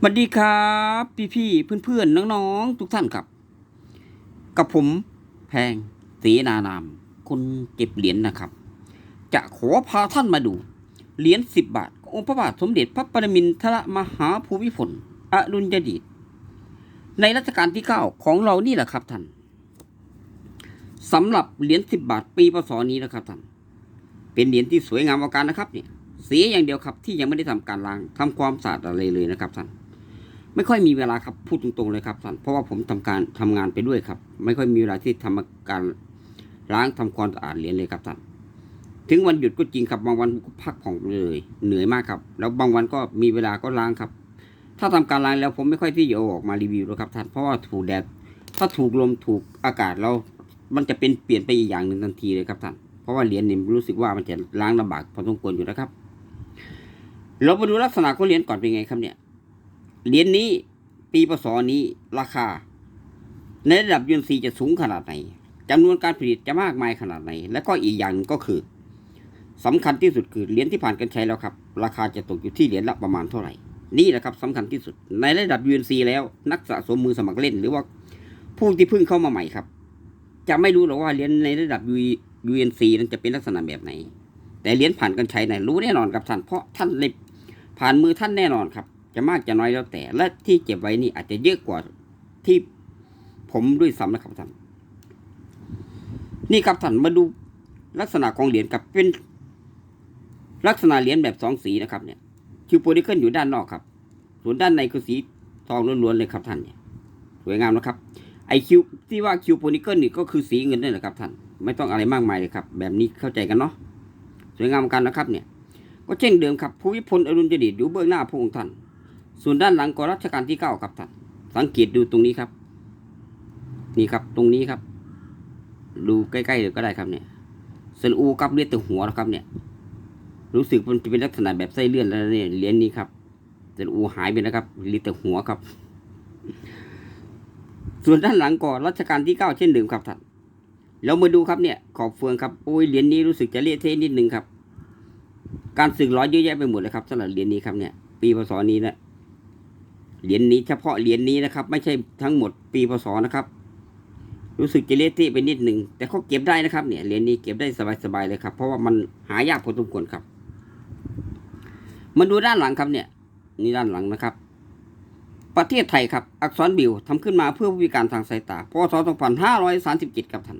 สวัสดีครับ พี่พี่เพื่อนเพื่อนน้องๆทุกท่านครับ กับผมแพงศรีนานาม คนเก็บเหรียญนะครับ จะขอพาท่านมาดู เหรียญสิบบาท องค์พระบาทสมเด็จพระปรมินทรมหาภูมิพลอดุลยเดชในรัชกาลที่เก้าของเรานี่แหละครับท่านสำหรับเหรียญสิบบาทปีพศนี้นะครับท่านเป็นเหรียญที่สวยงามอาการนะครับเนี่ยเสียอย่างเดียวครับที่ยังไม่ได้ทำการล้างทำความสะอาดอะไรเลยนะครับท่าน ไม่ค่อยมีเวลาครับพูดตรงๆเลยครับท่านเพราะว่าผมทำการทำงานไปด้วยครับ ไม่ค่อยมีเวลาที่ทำการล้างทำความสะอาดเหรียญเลยครับท่านถึงวันหยุดก็จริงครับบางวันก็พักผ่อนเลยเหนื่อยมากครับ แล้วบางวันก็มีเวลาก็ล้างครับ ถ้าทำการล้างแล้วผมไม่ค่อยที่จะออกมารีวิวหรอกครับท่านเพราะว่าถูกแดดถ้าถูกลมถูกอากาศแล้วมันจะเป็นเปลี่ยนไปอีกอย่างหนึ่งทันทีเลยครับท่านเพราะว่าเหรียญนี่รู้สึกว่ามันจะล้างลำบากพอสมควรอยู่นะครับเรามาดูลักษณะของเหรียญก่อนเป็นไงครับเนี่ย เหรียญนี้ปีพศนี้ราคา ในระดับยูนซีจะสูงขนาดไหนจำนวนการผลิตจะมากมายขนาดไหน และก็อีกอย่างหนึ่งก็คือสำคัญที่สุดคือเหรียญที่ผ่านการใช้แล้วครับ ราคาจะตกอยู่ที่เหรียญละประมาณเท่าไหร่ นี่แหละครับสำคัญที่สุด ในระดับ UNC แล้วนักสะสมมือสมัครเล่น หรือว่าผู้ที่เพิ่งเข้ามาใหม่ครับ จะไม่รู้หรอกว่าเหรียญในระดับ UNC นั้นจะเป็นลักษณะแบบไหน แต่เหรียญผ่านการใช้เนี่ยรู้แน่นอนครับท่านเพราะท่านได้ผ่านมือท่านแน่นอนครับ จะมากจะน้อยแล้วแต่ และที่เก็บไว้นี่อาจจะเยอะกว่าที่ผมด้วยซ้ำนะครับท่าน นี่ครับท่านมาดูลักษณะของเหรียญกับเป็น ลักษณะเหรียญแบบสองสีนะครับเนี่ยคิวโพนิเคิลอยู่ด้านนอกครับ ส่วนด้านในคือสีทองล้วนๆเลยครับท่านเนี่ยสวยงามนะครับ ไอคิวที่ว่าคิวโพนิเคิลนี่ก็คือสีเงินนั่นแหละครับท่าน ไม่ต้องอะไรมากมายเลยครับ แบบนี้เข้าใจกันเนาะ สวยงามกันนะครับเนี่ย ก็เช่นเดิมครับภูมิพลอดุลยเดชอยู่เบื้องหน้าพระองค์ท่าน ส่วนด้านหลังก็รัชกาลที่เก้าครับท่านสังเกตดูตรงนี้ครับ นี่ครับตรงนี้ครับ ดูใกล้ๆเลยก็ได้ครับเนี่ยเซนอูกับเลือดแต่หัวนะครับเนี่ย รู้สึกมันจะเป็นลักษณะแบบไส้เลื่อนแล้วเนี่ยเหรียญนี้ครับเซนอูหายไปนะครับเลือแต่หัวครับ ส่วนด้านหลังก็รัชกาลที่เก้าเช่นเดิมครับท่านแล้วมาดูครับเนี่ย ขอบเฟืองครับโอ้ยเหรียญนี้รู้สึกจะเละเทะนิดนึงครับ การสึกร้อยเยอะแยะไปหมดเลยครับสำหรับเหรียญนี้ครับเนี่ย ปีพศนี้นะ เหรียญนี้เฉพาะเหรียญนี้นะครับ ไม่ใช่ทั้งหมดปีพศนะครับ รู้สึกจะเละเทะไปนิดหนึ่งแต่เขาเก็บได้นะครับเนี่ยเหรียญนี้เก็บได้สบายๆเลยครับ เพราะว่ามันหายากพอสมควรครับมาดูด้านหลังครับเนี่ย นี่ด้านหลังนะครับ ประเทศไทยครับ อักษรบิวทำขึ้นมาเพื่อผู้พิการทางสายตาพศ2537ครับท่าน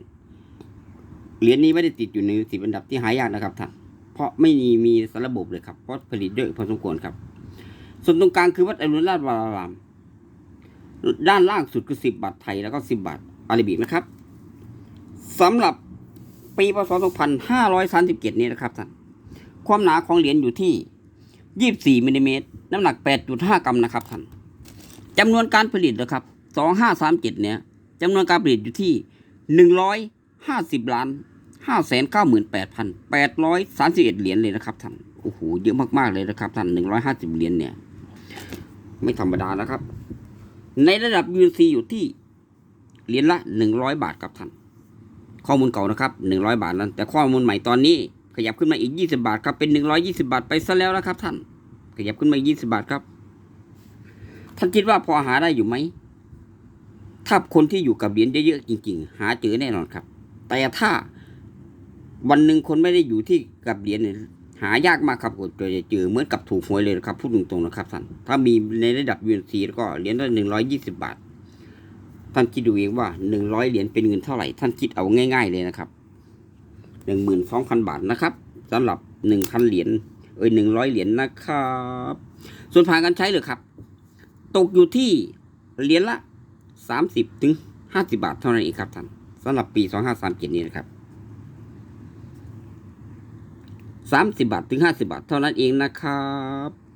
เหรียญนี้ไม่ได้ติดอยู่ในสิบอันดับที่หายากนะครับท่านเพราะไม่มีมีสรระบบเลยครับเพราะผลิตเยอะพอสมควรครับ ส่วนตรงกลางคือวัดอรุณราชวราราม ด้านล่างสุดคือสิบบาทไทยแล้วก็สิบบาทอาราบินะครับสำหรับปีพศ2537นี้นะครับท่านความหนาของเหรียญอยู่ที่ 24มิลลิเมตรน้ำหนัก 8.5 กรัมนะครับท่านจำนวนการผลิตนะครับ 2537 เนี่ยจำนวนการผลิตอยู่ที่ 150 ล้าน 598,831 เหรียญเลยนะครับท่าน โอ้โห เยอะมาก ๆ เลยนะครับท่าน 150 เหรียญเนี่ย ไม่ธรรมดานะครับ ในระดับ UC อยู่ที่เหรียญละ 100 บาทครับท่าน ข้อมูลเก่านะครับ 100 บาทนั้นแต่ข้อมูลใหม่ตอนนี้ ขยับขึ้นมาอีก 20 บาทครับเป็น 120 บาทไปซะแล้วนะครับ ท่าน ขยับขึ้นมา 20 บาทครับ ท่านคิดว่าพอหาได้อยู่ไหมถ้าคนที่อยู่กับเหรียญเยอะๆจริง ๆ หาเจอแน่นอนครับ แต่ถ้าวันหนึ่งคนไม่ได้อยู่ที่กับเหรียญ หายากมากครับกว่าจะเจอเหมือนกับถูกหวยเลยนะครับพูดตรงๆนะครับท่านถ้ามีในระดับ UNC แล้วก็เหรียญละ120บบาท ท่านคิดดูเองว่าหนึ่งร้อยเหรียญเป็นเงินเท่าไหร่ ท่านคิดเอาง่าย ๆเลยนะครับหนึ่งหมื่นสองพันบาทนะครับสำหรับหนึ่งพันเหรียญเอ้ยหนึ่งร้อยเหรียญนะครับ ส่วนผ่านการใช้เลยครับ ตกอยู่ที่เหรียญละสามสิบถึงห้าสิบาทเท่านั้นเองครับท่านสำหรับปีสองห้าสามเจ็ดนี้นะครับ สามสิบาทถึงห้าสิบาทเท่านั้นเองนะครับ